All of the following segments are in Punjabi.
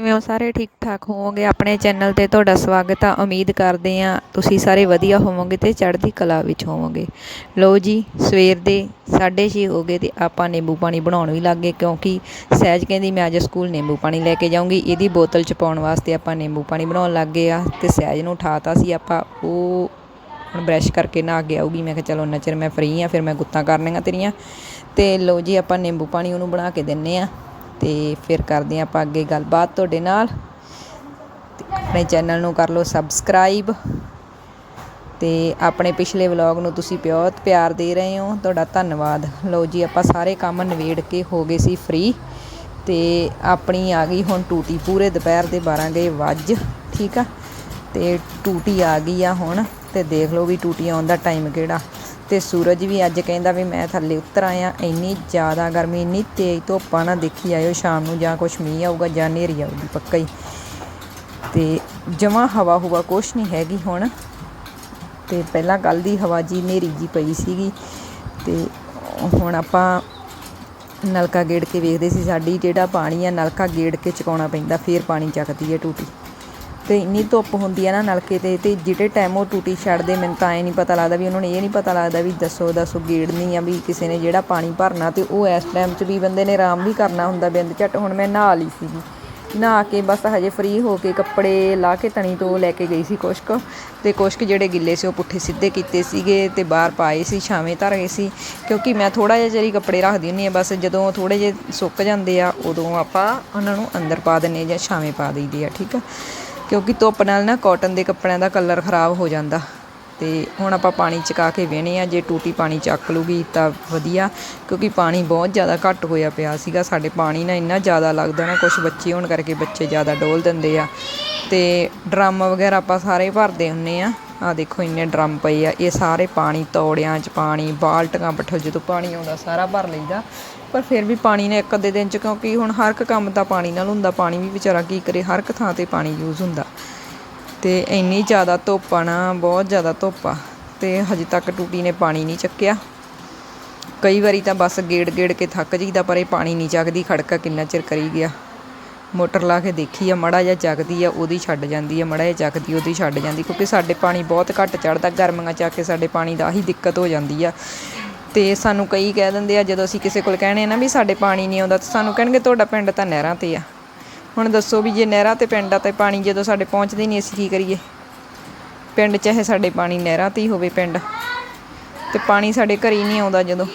ਕਿਵੇਂ ਹੋ? ਸਾਰੇ ਠੀਕ ਠਾਕ ਹੋਵੋਗੇ? ਆਪਣੇ ਚੈਨਲ ਤੇ ਤੁਹਾਡਾ ਸਵਾਗਤ ਆ। ਉਮੀਦ ਕਰਦੇ ਆ ਤੁਸੀਂ ਸਾਰੇ ਵਧੀਆ ਹੋਵੋਗੇ ਤੇ ਚੜ੍ਹਦੀ ਕਲਾ ਵਿੱਚ ਹੋਵੋਗੇ। ਲਓ ਜੀ, ਸਵੇਰ ਦੇ 6:30 ਹੋ ਗਏ ਤੇ ਆਪਾਂ ਨਿੰਬੂ ਪਾਣੀ ਬਣਾਉਣ ਵੀ ਲੱਗ ਗਏ ਕਿਉਂਕਿ ਸਹਿਜ ਕਹਿੰਦੀ ਮੈਂ ਅੱਜ ਸਕੂਲ ਨਿੰਬੂ ਪਾਣੀ ਲੈ ਕੇ ਜਾਊਂਗੀ। ਇਹਦੀ ਬੋਤਲ ਚ ਪਾਉਣ ਵਾਸਤੇ ਆਪਾਂ ਨਿੰਬੂ ਪਾਣੀ ਬਣਾਉਣ ਲੱਗ ਗਏ ਆ ਤੇ ਸਹਿਜ ਨੂੰ ਉਠਾਤਾ ਸੀ ਆਪਾਂ। ਉਹ ਹੁਣ ਬ੍ਰਸ਼ ਕਰਕੇ ਨਹਾ ਕੇ ਆਊਗੀ। ਮੈਂ ਕਿਹਾ ਚਲੋ ਉਹਨਾਂ ਚਿਰ ਮੈਂ ਫ੍ਰੀ ਆ, ਫਿਰ ਮੈਂ ਗੁੱਤਾਂ ਕਰਨੀਆਂ ਤੇਰੀਆਂ। ਤੇ ਲਓ ਜੀ, ਆਪਾਂ ਨਿੰਬੂ ਪਾਣੀ ਉਹਨੂੰ ਬਣਾ ਕੇ ਦਿੰਨੇ ਆ। ਤੇ ਫਿਰ ਕਰਦੇ ਹਾਂ ਆਪਾਂ ਅੱਗੇ ਗੱਲਬਾਤ ਤੁਹਾਡੇ ਨਾਲ। ਆਪਣੇ ਚੈਨਲ ਨੂੰ ਕਰ ਲਓ ਸਬਸਕ੍ਰਾਈਬ। ਤੇ ਆਪਣੇ ਪਿਛਲੇ ਵਲੌਗ ਨੂੰ ਤੁਸੀਂ ਬਹੁਤ ਪਿਆਰ ਦੇ ਰਹੇ ਹੋ। ਤੁਹਾਡਾ ਧੰਨਵਾਦ। ਲਓ ਜੀ, ਆਪਾਂ ਸਾਰੇ ਕੰਮ ਨਵੇੜ ਕੇ ਹੋ ਗਏ ਸੀ ਫ੍ਰੀ ਤੇ ਆਪਣੀ ਆ ਗਈ ਹੁਣ ਟੂਟੀ, ਪੂਰੇ ਦੁਪਹਿਰ ਦੇ 12 ਗਏ ਵੱਜ, ਠੀਕ ਆ? ਤੇ ਟੂਟੀ ਆ ਗਈ ਆ ਹੁਣ। ਤੇ ਦੇਖ ਲਓ ਵੀ ਟੂਟੀ ਆਉਣ ਦਾ ਟਾਈਮ ਕਿਹੜਾ। ਤੇ ਸੂਰਜ ਵੀ ਅੱਜ ਕਹਿੰਦਾ ਵੀ ਮੈਂ ਥੱਲੇ ਉਤਰ ਆਇਆ, ਇੰਨੀ ਜ਼ਿਆਦਾ ਗਰਮੀ, ਇੰਨੀ ਤੇਜ਼ ਧੁੱਪ ਆ ਨਾ ਦੇਖੀ ਆਇਓ ਸ਼ਾਮ ਨੂੰ, ਜਾਂ ਕੁਛ ਮੀਂਹ ਆਊਗਾ ਜਾਂ ਹਨੇਰੀ ਆਊਗੀ ਪੱਕਾ ਹੀ। ਤੇ ਜਮਾ ਹਵਾ ਹੁਵਾ ਕੁਛ ਨਹੀਂ ਹੈਗੀ ਹੁਣ। ਤੇ ਪਹਿਲਾਂ ਕੱਲ ਦੀ ਹਵਾ ਜੀ ਹਨੇਰੀ ਜੀ ਪਈ ਸੀਗੀ, ਤੇ ਹੁਣ ਆਪਾਂ ਨਲਕਾ ਗੇੜ ਕੇ ਵੇਖਦੇ ਸੀ, ਸਾਡੀ ਜਿਹੜਾ ਪਾਣੀ ਆ ਨਲਕਾ ਗੇੜ ਕੇ ਚਕਾਉਣਾ ਪੈਂਦਾ, ਫੇਰ ਪਾਣੀ ਚੱਕਦੀ ਹੈ ਟੂਟੀ। ਤੇ ਇੰਨੀ ਧੁੱਪ ਹੁੰਦੀ ਆ ਨਾ ਨਲਕੇ ਤੇ ਤੇ ਜਿਹੜੇ ਟਾਈਮ ਉਹ ਟੂਟੀ ਛੱਡਦੇ, ਮੈਨੂੰ ਤਾਂ ਐ ਨਹੀਂ ਪਤਾ ਲੱਗਦਾ ਵੀ ਉਹਨਾਂ ਨੂੰ ਇਹ ਨਹੀਂ ਪਤਾ ਲੱਗਦਾ ਵੀ ਦੱਸੋ ਦੱਸੋ ਗੇੜਨੀ ਆ ਵੀ ਕਿਸੇ ਨੇ ਜਿਹੜਾ ਪਾਣੀ ਭਰਨਾ ਤੇ ਉਹ ਇਸ ਟਾਈਮ 'ਚ ਵੀ ਬੰਦੇ ਨੇ ਆਰਾਮ ਵੀ ਕਰਨਾ ਹੁੰਦਾ ਬਿੰਦ ਝੱਟ, ਹੁਣ ਮੈਂ ਨਹਾ ਲਈ ਸੀਗੀ। ਨਹਾ ਕੇ ਬਸ ਹਜੇ ਫ੍ਰੀ ਹੋ ਕੇ ਕੱਪੜੇ ਲਾ ਕੇ ਤਣੀ ਤੋਂ ਲੈ ਕੇ ਗਈ ਸੀ ਕੁਸ਼ਕ ਕੁ ਤੇ ਕੁਛ ਜਿਹੜੇ ਗਿੱਲੇ ਸੀ ਉਹ ਪੁੱਠੇ ਸਿੱਧੇ ਕੀਤੇ ਸੀਗੇ ਤੇ ਬਾਹਰ ਪਾਏ ਸੀ, ਛਾਵੇਂ ਧਰ ਗਏ ਸੀ। ਕਿਉਂਕਿ ਮੈਂ ਥੋੜਾ ਜਿਹਾ ਜਿਹੜੀ ਕੱਪੜੇ ਰੱਖਦੀ ਹੁੰਦੀ ਆ ਬਸ ਜਦੋਂ ਥੋੜੇ ਜਿਹੇ ਸੁੱਕ ਜਾਂਦੇ ਆ, ਉਦੋਂ ਆਪਾਂ ਉਹਨਾਂ ਨੂੰ ਅੰਦਰ ਪਾ ਦਿੰਨੇ ਜਾਂ ਛਾਵੇਂ ਪਾ ਦਈਦੇ ਆ, ਠੀਕ ਆ। ਕਿਉਂਕਿ ਧੁੱਪ ਨਾਲ ਨਾ ਕਾਟਨ ਦੇ ਕੱਪੜਿਆਂ ਦਾ ਕਲਰ ਖਰਾਬ ਹੋ ਜਾਂਦਾ। ਤੇ ਹੁਣ ਆਪਾਂ ਪਾਣੀ ਚਕਾ ਕੇ ਵੇਣੇ ਆ, ਜੇ ਟੂਟੀ ਪਾਣੀ ਚੱਕ ਲੂਗੀ ਤਾਂ ਵਧੀਆ, ਕਿਉਂਕਿ ਪਾਣੀ ਬਹੁਤ ਜ਼ਿਆਦਾ ਘੱਟ ਹੋਇਆ ਪਿਆ ਸੀਗਾ। ਸਾਡੇ ਪਾਣੀ ਨਾ ਇੰਨਾ ਜ਼ਿਆਦਾ ਲੱਗਦਾ ਨਾ ਕੁਝ ਬੱਚੇ ਹੋਣ ਕਰਕੇ ਬੱਚੇ ਜ਼ਿਆਦਾ ਡੋਲ ਦਿੰਦੇ ਆ। ਤੇ ਡਰਮ ਵਗੈਰਾ ਆਪਾਂ ਸਾਰੇ ਭਰਦੇ ਹੁੰਨੇ ਆ। ਆ ਦੇਖੋ ਇੰਨੇ ਡਰਮ ਪਏ ਆ। ਇਹ ਸਾਰੇ ਪਾਣੀ, ਤੌੜਿਆਂ 'ਚ ਪਾਣੀ ਬਾਲਟੀਆਂ ਪੱਠੋ, ਜਦੋਂ ਪਾਣੀ ਆਉਂਦਾ ਸਾਰਾ ਭਰ ਲਈਦਾ। ਪਰ ਫਿਰ ਵੀ ਪਾਣੀ ਨੇ ਇੱਕ ਅੱਧੇ ਦਿਨ 'ਚ, ਕਿਉਂਕਿ ਹੁਣ ਹਰ ਇੱਕ ਕੰਮ ਤਾਂ ਪਾਣੀ ਨਾਲ ਹੁੰਦਾ, ਪਾਣੀ ਵੀ ਵਿਚਾਰਾ ਕੀ ਕਰੇ, ਹਰ ਇੱਕ ਥਾਂ ਤੇ ਪਾਣੀ ਯੂਜ਼ ਹੁੰਦਾ। ਤੇ ਇੰਨੀ ਜ਼ਿਆਦਾ ਧੁੱਪ ਆ ਨਾ, ਬਹੁਤ ਜ਼ਿਆਦਾ ਧੁੱਪ ਆ, ਤੇ ਹਜੇ ਤੱਕ ਟੂਟੀ ਨੇ ਪਾਣੀ ਨਹੀਂ ਚੱਕਿਆ। ਕਈ ਵਾਰੀ ਤਾਂ ਬਸ ਗੇੜ ਗੇੜ ਕੇ ਥੱਕ ਜੀਦਾ ਪਰ ਇਹ ਪਾਣੀ ਨਹੀਂ ਚੱਕਦੀ, ਖੜਕਾ ਕਿੰਨਾ ਚਿਰ ਕਰੀ ਗਿਆ। ਮੋਟਰ ਲਾ ਕੇ ਦੇਖੀ ਆ, ਮੜਾ ਜਿਹਾ ਚੱਕਦੀ ਆ, ਉਹਦੀ ਛੱਡ ਜਾਂਦੀ ਆ, ਮੜਾ ਜਿਹਾ ਚੱਕਦੀ ਉਹਦੀ ਛੱਡ ਜਾਂਦੀ ਕਿਉਂਕਿ ਸਾਡੇ ਪਾਣੀ ਬਹੁਤ ਘੱਟ ਚੜਦਾ ਗਰਮੀਆਂ ਚ ਆ ਕੇ ਸਾਡੇ ਪਾਣੀ ਦਾ ਹੀ ਦਿੱਕਤ ਹੋ ਜਾਂਦੀ ਆ। ਤੇ ਸਾਨੂੰ ਕਈ ਕਹਿ ਦਿੰਦੇ ਆ, ਜਦੋਂ ਅਸੀਂ ਕਿਸੇ ਕੋਲ ਕਹਿਣੇ ਨਾ ਵੀ ਸਾਡੇ ਪਾਣੀ ਨਹੀਂ ਆਉਂਦਾ, ਤਾਂ ਸਾਨੂੰ ਕਹਿਣਗੇ ਤੁਹਾਡਾ ਪਿੰਡ ਤਾਂ ਨਹਿਰਾਂ ਤੇ ਆ। ਹੁਣ ਦੱਸੋ ਵੀ ਜੇ ਨਹਿਰਾਂ ਤੇ ਪਿੰਡ ਆ, ਤੇ ਪਾਣੀ ਜਦੋਂ ਸਾਡੇ ਪਹੁੰਚਦੇ ਨਹੀਂ, ਅਸੀਂ ਕੀ ਕਰੀਏ? ਪਿੰਡ ਚਾਹੇ ਸਾਡੇ ਪਾਣੀ ਨਹਿਰਾਂ ਤੇ ਹੀ ਹੋਵੇ ਪਿੰਡ, ਤੇ ਪਾਣੀ ਸਾਡੇ ਘਰ ਹੀ ਨਹੀਂ ਆਉਂਦਾ ਜਦੋਂ,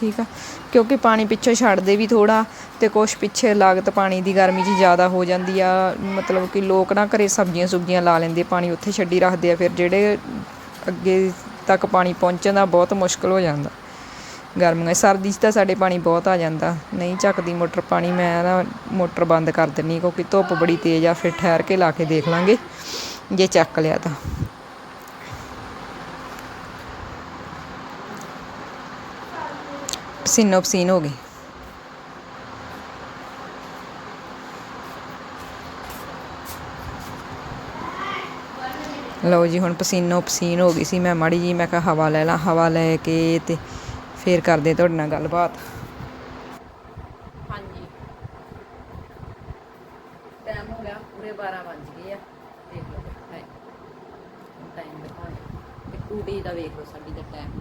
ਠੀਕ ਆ? ਕਿਉਂਕਿ ਪਾਣੀ ਪਿੱਛੋਂ ਛੱਡਦੇ ਵੀ ਥੋੜਾ ਤੇ ਕੁਛ ਪਿੱਛੇ ਲਾਗਤ ਪਾਣੀ ਦੀ ਗਰਮੀ 'ਚ ਜ਼ਿਆਦਾ ਹੋ ਜਾਂਦੀ ਆ। ਮਤਲਬ ਕਿ ਲੋਕ ਨਾ ਘਰੇ ਸਬਜ਼ੀਆਂ ਸੁਬਜ਼ੀਆਂ ਲਾ ਲੈਂਦੇ ਪਾਣੀ ਉੱਥੇ ਛੱਡੀ ਰੱਖਦੇ ਆ, ਫਿਰ ਜਿਹੜੇ ਅੱਗੇ ਤੱਕ ਪਾਣੀ ਪਹੁੰਚਣ ਦਾ ਬਹੁਤ ਮੁਸ਼ਕਲ ਹੋ ਜਾਂਦਾ। ਗਰਮੀਆਂ ਸਰਦੀ 'ਚ ਤਾਂ ਸਾਡੇ ਪਾਣੀ ਬਹੁਤ ਆ ਜਾਂਦਾ। ਨਹੀਂ ਚੱਕਦੀ ਮੋਟਰ ਪਾਣੀ, ਮੈਂ ਨਾ ਮੋਟਰ ਬੰਦ ਕਰ ਦਿੰਨੀ ਕਿਉਂਕਿ ਧੁੱਪ ਬੜੀ ਤੇਜ਼ ਆ, ਫਿਰ ਠਹਿਰ ਕੇ ਲਾ ਕੇ ਦੇਖ ਲਾਂਗੇ, ਜੇ ਚੱਕ ਲਿਆ ਤਾਂ। ਪਸੀਨੋ ਪਸੀਨ ਹੋ ਗਏ। ਲਓ ਜੀ, ਹੁਣ ਪਸੀਨੋ ਪਸੀਨ ਹੋ ਗਈ ਸੀ। ਮੈਂ ਮਾੜੀ ਜੀ ਮੈਂ ਕਿਹਾ ਹਵਾ ਲੈ ਲਾਂ, ਹਵਾ ਲੈ ਕੇ ਤੇ ਫੇਰ ਕਰਦੇ ਤੁਹਾਡੇ ਨਾਲ ਗੱਲਬਾਤ। ਹਾਂਜੀ। ਟਾਈਮ ਹੋ ਗਿਆ, ਪੂਰੇ 12 ਵੱਜ ਗਏ ਆ। ਦੇਖ ਲਓ ਟਾਈਮ ਦਿਖਾਉਂਦੇ ਤੇ ਟੂਟੀ ਦਾ ਵੇਖ ਲਓ ਸਾਡੀ ਦਾ ਟਾਈਮ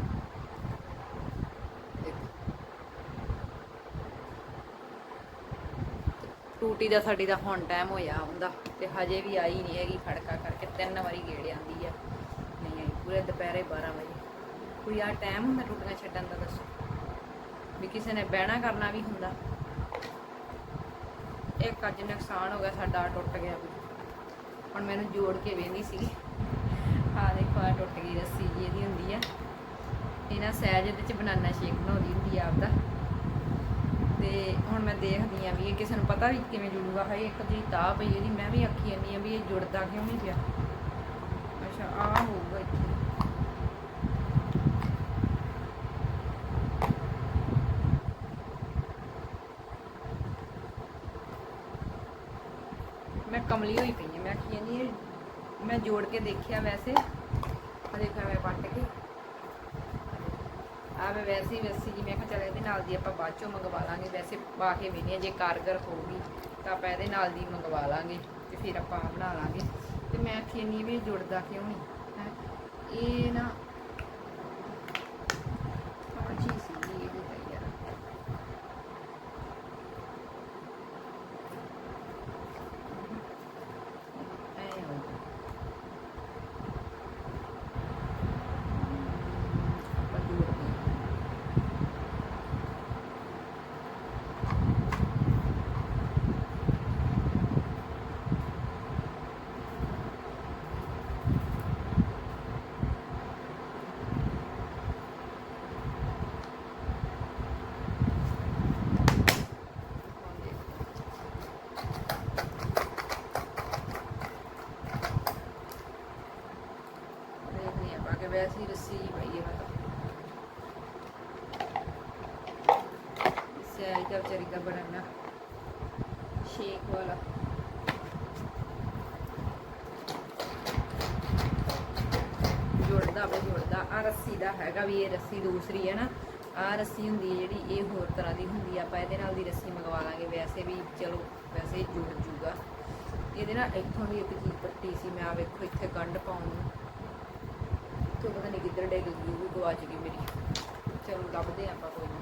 ਟੂਟੀ ਦਾ, ਸਾਡੀ ਦਾ ਹੁਣ ਟਾਈਮ ਹੋਇਆ ਹੁੰਦਾ। ਤੇ ਹਜੇ ਵੀ ਆਈ ਨਹੀਂ ਹੈਗੀ, ਖੜਕਾ ਕਰਕੇ ਤਿੰਨ ਵਾਰੀ ਗੇੜ ਆਂਦੀ ਆ। ਨਹੀਂ ਆਈ, ਪੂਰੇ ਦੁਪਹਿਰੇ 12 ਵਜੇ। ਕੋਈ ਆ ਟਾਈਮ ਹੁੰਦਾ ਟੂਟੀਆਂ ਛੱਡਣ ਦਾ ਦੱਸੋ? ਵੀ ਕਿਸੇ ਨੇ ਬਹਿਣਾ ਕਰਨਾ ਵੀ ਹੁੰਦਾ। ਇੱਕ ਅੱਜ ਨੁਕਸਾਨ ਹੋ ਗਿਆ, ਸਾਡਾ ਟੁੱਟ ਗਿਆ ਵੀ। ਹੁਣ ਮੈਨੂੰ ਜੋੜ ਕੇ ਵੇਂਦੀ ਸੀ। ਆ ਦੇਖੋ ਆ ਟੁੱਟ ਗਈ ਰੱਸੀ ਇਹਦੀ ਹੁੰਦੀ ਆ। ਇਹਨਾਂ ਸਹਿਜ ਇਹਦੇ ਚ ਬਨਾਨਾ ਸ਼ੇਕ ਬਣਾਉਂਦੀ ਹੁੰਦੀ ਆ ਆਪਦਾ। ਤੇ ਹੁਣ ਮੈਂ ਦੇਖਦੀ ਆ ਵੀ ਇਹ ਕਿਸੇ ਨੂੰ ਪਤਾ ਵੀ ਕਿਵੇਂ ਜੁੜੂਗਾ। ਹਾਏ, ਇੱਕ ਜੀ ਤਾਹ ਪਈ ਇਹਦੀ, ਮੈਂ ਵੀ ਆਖੀ ਜਾਂਦੀ ਆ ਵੀ ਇਹ ਜੁੜਦਾ ਕਿਉਂ ਨਹੀਂ ਪਿਆ? ਅੱਛਾ ਆ ਹੋਊਗਾ ਇੱਥੇ। ਮੈਂ ਕਮਲੀ ਹੋਈ ਪਈ ਆ ਮੈਂ ਆਖੀ ਜਾਂਦੀ ਮੈਂ ਜੋੜ ਕੇ ਦੇਖਿਆ ਵੈਸੇ। ਆ ਦੇਖੋ ਮੈਂ ਵੱਟ ਕੇ। ਆ ਮੈਂ ਵੈਸੇ ਹੀ ਵੈਸੀ ਜੀ, ਮੈਂ ਕਿਹਾ ਚੱਲ ਇਹਦੇ ਨਾਲ ਦੀ ਆਪਾਂ ਬਾਅਦ ਚੋਂ ਮੰਗਵਾ ਲਾਂਗੇ। ਵੈਸੇ ਪਾ ਕੇ ਵੇਖਦੇ ਹਾਂ, ਜੇ ਕਾਰਗਰ ਹੋਊਗੀ, ਤਾਂ ਆਪਾਂ ਇਹਦੇ ਨਾਲ ਦੀ ਮੰਗਵਾ ਲਾਂਗੇ ਤੇ ਫਿਰ ਆਪਾਂ ਬਣਾ ਲਾਂਗੇ। ਤੇ ਮੈਂ ਆਖੀ ਨਹੀਂ ਵੀ ਜੁੜਦਾ ਕਿਉਂ ਨਹੀਂ? ਹੈ? ਇਹ ਨਾ ਅੱਛੀ ਸੀ ਇਹ ਵੀ ਤਾਂ ਯਾਰ ਐ ਹੋ ਆਪਾਂ ਜੋੜਦੇ ਹਾਂ। ਦੇਖਦੇ ਆਪਾਂ ਰੱਸੀ ਜੀ ਪਈ ਹੈ ਮੈਂ ਤਾਂ। ਦਾ ਵਿਚਾਰੀ ਦਾ ਬਣਾਉਣਾ ਸ਼ੇਕ ਵਾਲਾ। ਜੁੜਦਾ ਵੇ ਜੁੜਦਾ। ਆ ਰੱਸੀ ਦਾ ਹੈਗਾ ਵੀ ਇਹ ਰੱਸੀ ਦੂਸਰੀ ਹੈ ਨਾ। ਆ ਰੱਸੀ ਹੁੰਦੀ ਹੈ ਜਿਹੜੀ, ਇਹ ਹੋਰ ਤਰ੍ਹਾਂ ਦੀ ਹੁੰਦੀ ਆ। ਆਪਾਂ ਇਹਦੇ ਨਾਲ ਦੀ ਰੱਸੀ ਮੰਗਵਾ ਲਾਂਗੇ। ਵੈਸੇ ਵੀ ਚਲੋ, ਵੈਸੇ ਜੁੜ ਜੂਗਾ। ਇਹਦੇ ਨਾਲ ਇੱਥੋਂ ਵੀ ਇੱਕ ਚੀਜ਼ ਪੱਟੀ ਸੀ। ਮੈਂ ਆ ਵੇਖੋ, ਇੱਥੇ ਗੰਢ ਪਾਉਣ ਨੂੰ। ਤੋਂ ਪਤਾ ਨਹੀਂ ਕਿੱਧਰ ਡਿੱਗ ਗਈ, ਉਹ ਵੀ ਗਵਾਚ ਗਈ ਮੇਰੀ। ਚਲੋ, ਲੱਭਦੇ ਹਾਂ ਆਪਾਂ ਕੋਈ ਨਾ।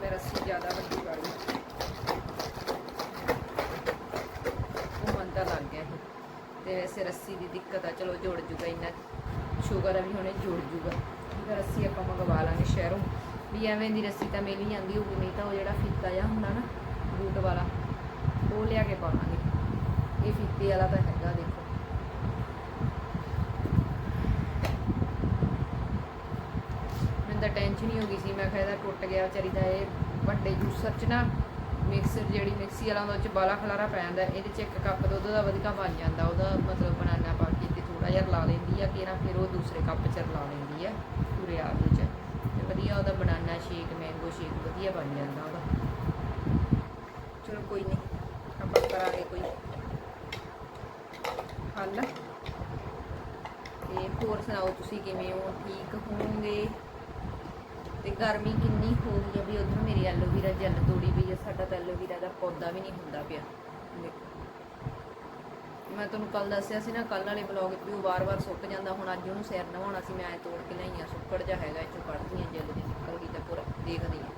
ਮੈਂ ਰੱਸੀ ਜ਼ਿਆਦਾ ਵੱਡੀ ਵਾਲੀ। ਉਹ ਮੰਦਾ ਲੱਗ ਗਿਆ ਇਹ ਤੇ ਵੈਸੇ ਰੱਸੀ ਦੀ ਦਿੱਕਤ ਆ, ਚਲੋ ਜੁੜ ਜੂਗਾ ਇੰਨਾ। ਸ਼ੂਗਰ ਆ ਵੀ ਹੁਣੇ ਜੁੜ ਜੂਗਾ। ਠੀਕ ਆ, ਰੱਸੀ ਆਪਾਂ ਮੰਗਵਾ ਲਾਂਗੇ ਸ਼ਹਿਰੋਂ। ਵੀ ਐਵੇਂ ਦੀ ਰੱਸੀ ਤਾਂ ਮਿਲ ਹੀ ਜਾਂਦੀ ਹੋਊਗੀ, ਨਹੀਂ ਤਾਂ ਉਹ ਜਿਹੜਾ ਫੀਤਾ ਜਿਹਾ ਹੁੰਦਾ ਨਾ, ਬੂਟ ਵਾਲਾ, ਉਹ ਲਿਆ ਕੇ ਪਾਵਾਂਗੇ। ਇਹ ਫੀਤੇ ਵਾਲਾ ਤਾਂ ਹੈਗਾ, ਦੇਖੋ। ਮੈਨੂੰ ਤਾਂ ਟੈਨਸ਼ਨ ਹੀ ਹੋ ਗਈ ਸੀ, ਮੈਂ ਕਿਹਾ ਇਹਦਾ ਟੁੱਟ ਗਿਆ ਵਿਚਾਰੀ ਦਾ ਇਹ ਵੱਡੇ ਜੂਸਰ 'ਚ ਨਾ ਮਿਕਸਰ ਜਿਹੜੀ ਮਿਕਸੀ ਵਾਲਾ ਉਹਦੇ 'ਚ ਬਾਲਾ ਖਲਾਰਾ ਪੈ ਜਾਂਦਾ, ਇਹਦੇ 'ਚ ਇੱਕ ਕੱਪ ਦੁੱਧ ਦਾ ਵਧੀਆ ਬਣ ਜਾਂਦਾ, ਉਹਦਾ ਮਤਲਬ ਬਨਾਨਾ ਪਾ ਕੇ ਤੇ ਥੋੜਾ ਜਿਹਾ ਲਾ ਲੈਂਦੀ ਆ ਕਿ ਨਾ ਫਿਰ ਉਹ ਦੂਸਰੇ ਕੱਪ 'ਚ ਲਾ ਲੈਂਦੀ ਆ, ਪੂਰੇ ਆਪ 'ਚ। ਤੇ ਵਧੀਆ ਉਹਦਾ ਬਨਾਨਾ ਸ਼ੇਕ ਮੈਂਗੋ ਸ਼ੇਕ ਵਧੀਆ ਬਣ ਜਾਂਦਾ ਉਹਦਾ। ਚਲੋ ਕੋਈ ਨਹੀਂ, ਆਪਾਂ ਕਰਾਂਗੇ ਕੋਈ। ਹੱਲ। ਤੇ ਹੋਰ ਸੁਣਾਓ ਤੁਸੀਂ ਕਿਵੇਂ ਹੋ? ਠੀਕ ਹੋਵੋਗੇ? ਤੇ ਗਰਮੀ ਕਿੰਨੀ ਹੋ ਗਈ ਆ ਵੀ ਉਧਰ ਮੇਰੀ ਐਲੋਵੀਰਾ ਜਲ ਤੋੜੀ ਪਈ ਆ, ਸਾਡਾ ਤਾਂ ਐਲੋਵੀਰਾ ਦਾ ਪੌਦਾ ਵੀ ਨਹੀਂ ਹੁੰਦਾ ਪਿਆ। ਦੇਖੋ। ਮੈਂ ਤੁਹਾਨੂੰ ਕੱਲ ਦੱਸਿਆ ਸੀ ਨਾ ਕੱਲ ਵਾਲੇ ਬਲੌਗ 'ਚ ਵੀ ਉਹ ਵਾਰ-ਵਾਰ ਸੁੱਕ ਜਾਂਦਾ। ਹੁਣ ਅੱਜ ਉਹਨੂੰ ਸਿਰ ਨਵਾਉਣਾ ਸੀ, ਮੈਂ ਐ ਤੋੜ ਕੇ ਲਈ ਸੁੱਕੜ ਜਾ ਹੈਗਾ, ਇੱਥੋਂ ਚੋਂ ਕੱਢਦੀ ਆ ਜੈਲ ਨਿਕਲ ਗਈ ਤਾਂ ਪੂਰਾ, ਦੇਖਦੀ ਆ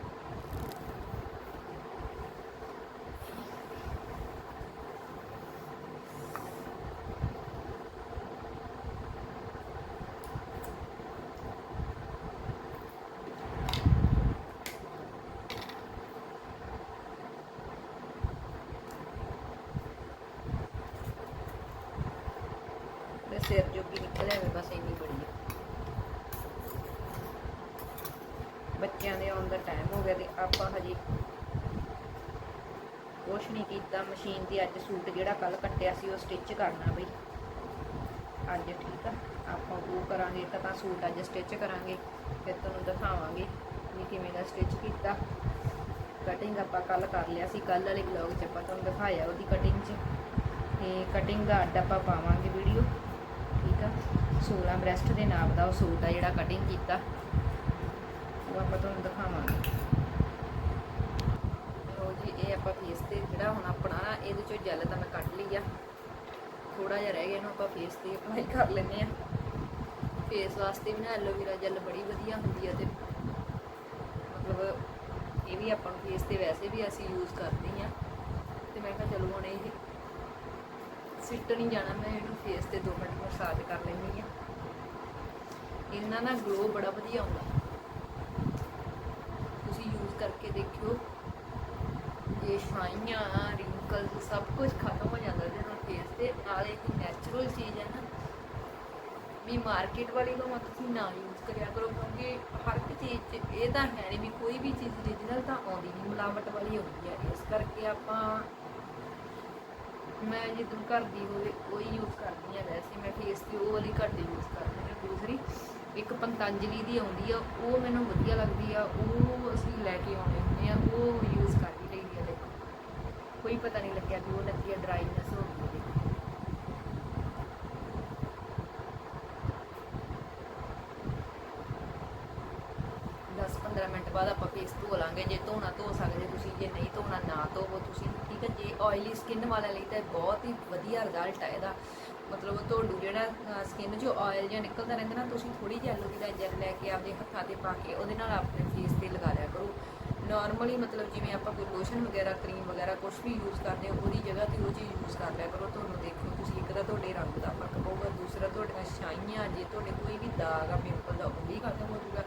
ਤੇ ਸਿਰ ਜੋਗੀ ਨਿਕਲਿਆ ਵੇ ਬਸ ਇੰਨੀ ਬੜੀ ਆ। ਬੱਚਿਆਂ ਦੇ ਆਉਣ ਦਾ ਟਾਈਮ ਹੋ ਗਿਆ ਤੇ ਆਪਾਂ ਹਜੇ ਕੁਛ ਨਹੀਂ ਕੀਤਾ। ਮਸ਼ੀਨ ਤੇ ਅੱਜ ਸੂਟ ਜਿਹੜਾ ਕੱਲ ਕੱਟਿਆ ਸੀ, ਉਹ ਸਟਿਚ ਕਰਨਾ ਬਈ। ਅੱਜ ਠੀਕ ਆ, ਆਪਾਂ ਉਹ ਕਰਾਂਗੇ ਤਾਂ ਤਾਂ ਸੂਟ ਅੱਜ ਸਟਿਚ ਕਰਾਂਗੇ, ਫਿਰ ਤੁਹਾਨੂੰ ਦਿਖਾਵਾਂਗੇ ਵੀ ਕਿਵੇਂ ਦਾ ਸਟਿਚ ਕੀਤਾ। ਕਟਿੰਗ ਆਪਾਂ ਕੱਲ ਕਰ ਲਿਆ ਸੀ ਕੱਲ ਵਾਲੇ ਵਲੌਗ 'ਚ ਆਪਾਂ ਤੁਹਾਨੂੰ ਦਿਖਾਇਆ ਉਹਦੀ ਕਟਿੰਗ 'ਚ। ਤੇ ਕਟਿੰਗ ਦਾ ਅੱਡ ਆਪਾਂ ਪਾਵਾਂਗੇ ਵੀਡੀਓ 16 ਬ੍ਰੈਸਟ ਦੇ ਨਾਪ ਦਾ, ਉਹ ਸੂਟ ਆ ਜਿਹੜਾ ਕਟਿੰਗ ਕੀਤਾ। ਉਹ ਆਪਾਂ ਤੁਹਾਨੂੰ ਦਿਖਾਵਾਂਗੇ। ਲੋ ਜੀ, ਇਹ ਆਪਾਂ ਫੇਸ ਤੇ ਜਿਹੜਾ ਹੁਣ ਆਪਣਾ ਨਾ, ਇਹਦੇ ਚੋਂ ਜੈਲ ਤਾਂ ਮੈਂ ਕੱਢ ਲਈ ਆ। ਥੋੜਾ ਜਿਹਾ ਰਹਿ ਗਿਆ, ਇਹਨੂੰ ਆਪਾਂ ਫੇਸ ਤੇ ਅਪਲਾਈ ਕਰ ਲੈਂਦੇ ਆ। ਫੇਸ ਵਾਸਤੇ ਵੀ ਨਾ ਐਲੋਵੇਰਾ ਜੈਲ ਬੜੀ ਵਧੀਆ ਹੁੰਦੀ ਆ ਤੇ ਮਤਲਬ ਇਹ ਵੀ ਆਪਾਂ ਨੂੰ ਫੇਸ ਤੇ ਵੈਸੇ ਵੀ ਅਸੀਂ ਯੂਜ਼ ਕਰਦੇ ਆ। ਤੇ ਮੈਂ ਕਿਹਾ ਚਲੋ ਹੁਣ ਇਹ ਸਿੱਟ ਨਹੀਂ ਜਾਣਾ, ਮੈਂ ਇਹਨੂੰ ਫੇਸ ਤੇ 2 ਮਿੰਟ ਮਸਾਜ ਕਰ ਲੈਂਦੀ ਆ ਇਹਨਾਂ ਨਾਲ ਗਲੋ ਬੜਾ ਵਧੀਆ ਆਉਂਦਾ। ਤੁਸੀਂ ਯੂਜ਼ ਕਰਕੇ ਦੇਖਿਓ। ਇਹ ਸਾਈਆਂ ਰਿੰਕਲਸ ਸਭ ਕੁਝ ਖਤਮ ਹੋ ਜਾਂਦਾ ਇਹਦੇ ਨਾਲ ਫੇਸ ਤੇ। ਨਾਲੇ ਇੱਕ ਨੈਚੁਰਲ ਚੀਜ਼ ਹੈ ਨਾ। ਵੀ ਮਾਰਕੀਟ ਵਾਲੀ ਨੂੰ ਤੁਸੀਂ ਨਾ ਯੂਜ਼ ਕਰਿਆ ਕਰੋ, ਕਿਉਂਕਿ ਹਰ ਇੱਕ ਚੀਜ਼ 'ਚ ਇਹ ਤਾਂ ਹੈ ਨਹੀਂ ਵੀ ਕੋਈ ਵੀ ਚੀਜ਼ ਓਰੀਜਨਲ ਤਾਂ ਆਉਂਦੀ ਨਹੀਂ ਮਿਲਾਵਟ ਵਾਲੀ ਆਉਂਦੀ ਹੈ ਇਸ ਕਰਕੇ ਆਪਾਂ ਮੈਂ ਜਿੱਦਾਂ ਘਰ ਦੀ ਹੋਵੇ, ਉਹ ਹੀ ਯੂਜ਼ ਕਰਦੀ ਹਾਂ ਵੈਸੇ ਮੈਂ ਫੇਸ ਤੇ ਉਹ ਵਾਲੀ ਦੀ ਯੂਜ਼ ਕਰਦੀ ਹਾਂ ਦੂਸਰੀ ਇੱਕ ਪੰਤੰਜਲੀ ਦੀ ਆਉਂਦੀ ਆ, ਉਹ ਮੈਨੂੰ ਵਧੀਆ ਲੱਗਦੀ ਆ, ਉਹ ਅਸੀਂ ਲੈ ਕੇ ਆਉਂਦੇ ਹੁੰਦੇ ਆ, ਉਹ ਯੂਜ਼ ਕਰ ਹੀ ਲਈਦੀ ਆ ਦੇਖੋ। ਕੋਈ ਪਤਾ ਨਹੀਂ ਲੱਗਿਆ ਕਿ ਉਹ ਲੱਗੀ ਆ ਡਰਾਈਨੈਸ ਹੋ ਗਈ ਦਸ 15 ਮਿੰਟ ਬਾਅਦ ਆਪਾਂ ਫੇਸ ਧੋ ਲਾਂਗੇ, ਜੇ ਧੋਣਾ ਧੋ ਸਕਦੇ ਤੁਸੀਂ, ਜੇ ਨਹੀਂ ਧੋਣਾ ਨਾ ਧੋਵੋ ਤੁਸੀਂ ਠੀਕ ਹੈ ਜੇ ਆਇਲੀ ਸਕਿਨ ਵਾਲਿਆਂ ਲਈ ਤਾਂ ਬਹੁਤ ਹੀ ਵਧੀਆ ਰਿਜ਼ਲਟ ਆ ਇਹਦਾ। ਮਤਲਬ ਤੁਹਾਨੂੰ ਜਿਹੜਾ ਸਕਿਨ 'ਚੋਂ ਆਇਲ ਜਿਹਾ ਨਿਕਲਦਾ ਰਹਿੰਦਾ ਨਾ, ਤੁਸੀਂ ਥੋੜੀ ਜਿਹੀ ਐਲੋਵੀਰਾ ਜੈਲ ਲੈ ਕੇ ਆਪਣੇ ਹੱਥਾਂ ਤੇ ਪਾ ਕੇ ਉਹਦੇ ਨਾਲ ਆਪਣੇ ਫੇਸ ਤੇ ਲਗਾ ਲਿਆ ਕਰੋ। ਨਾਰਮਲੀ ਮਤਲਬ ਜਿਵੇਂ ਆਪਾਂ ਕੋਈ ਲੋਸ਼ਨ ਵਗੈਰਾ ਕਰੀਮ ਵਗੈਰਾ ਕੁਝ ਵੀ ਯੂਜ਼ ਕਰਦੇ ਹਾਂ, ਉਹਦੀ ਜਗ੍ਹਾ ਤੇ ਉਹ ਚੀਜ਼ ਯੂਜ਼ ਕਰ ਲਿਆ ਕਰੋ। ਤੁਹਾਨੂੰ ਦੇਖੋ ਤੁਸੀਂ, ਇੱਕ ਤਾਂ ਤੁਹਾਡੇ ਰੰਗ ਦਾ ਫ਼ਰਕ ਪਊਗਾ, ਦੂਸਰਾ ਤੁਹਾਡੀਆਂ ਛਾਈਆਂ, ਜੇ ਤੁਹਾਡੇ ਕੋਈ ਵੀ ਦਾਗ ਆ ਪਿੰਪਲ ਦਾ, ਉਹ ਵੀ ਖਤਮ ਹੋ ਜਾਊਗਾ।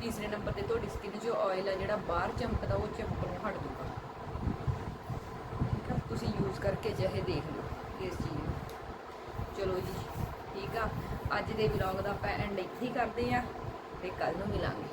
ਤੀਸਰੇ ਨੰਬਰ ਤੇ ਤੁਹਾਡੀ ਸਕਿਨ 'ਚੋਂ ਆਇਲ ਆ ਜਿਹੜਾ ਬਾਹਰ ਚਮਕਦਾ, ਉਹ ਚਮਕਣੋਂ ਹਟ ਜਾਊਗਾ। ਤੁਸੀਂ ਯੂਜ਼ ਕਰਕੇ ਜਿਹੇ ਦੇਖ ਲਓ ਇਸ ਚੀਜ਼ ਨੂੰ। ਚਲੋ ਜੀ, ਠੀਕ ਆ। ਅੱਜ ਦੇ ਵਲੌਗ ਦਾ ਆਪਾਂ ਐਂਡ ਇੱਥੇ ਹੀ ਕਰਦੇ ਆ ਤੇ ਕੱਲ ਨੂੰ ਮਿਲਾਂਗੇ।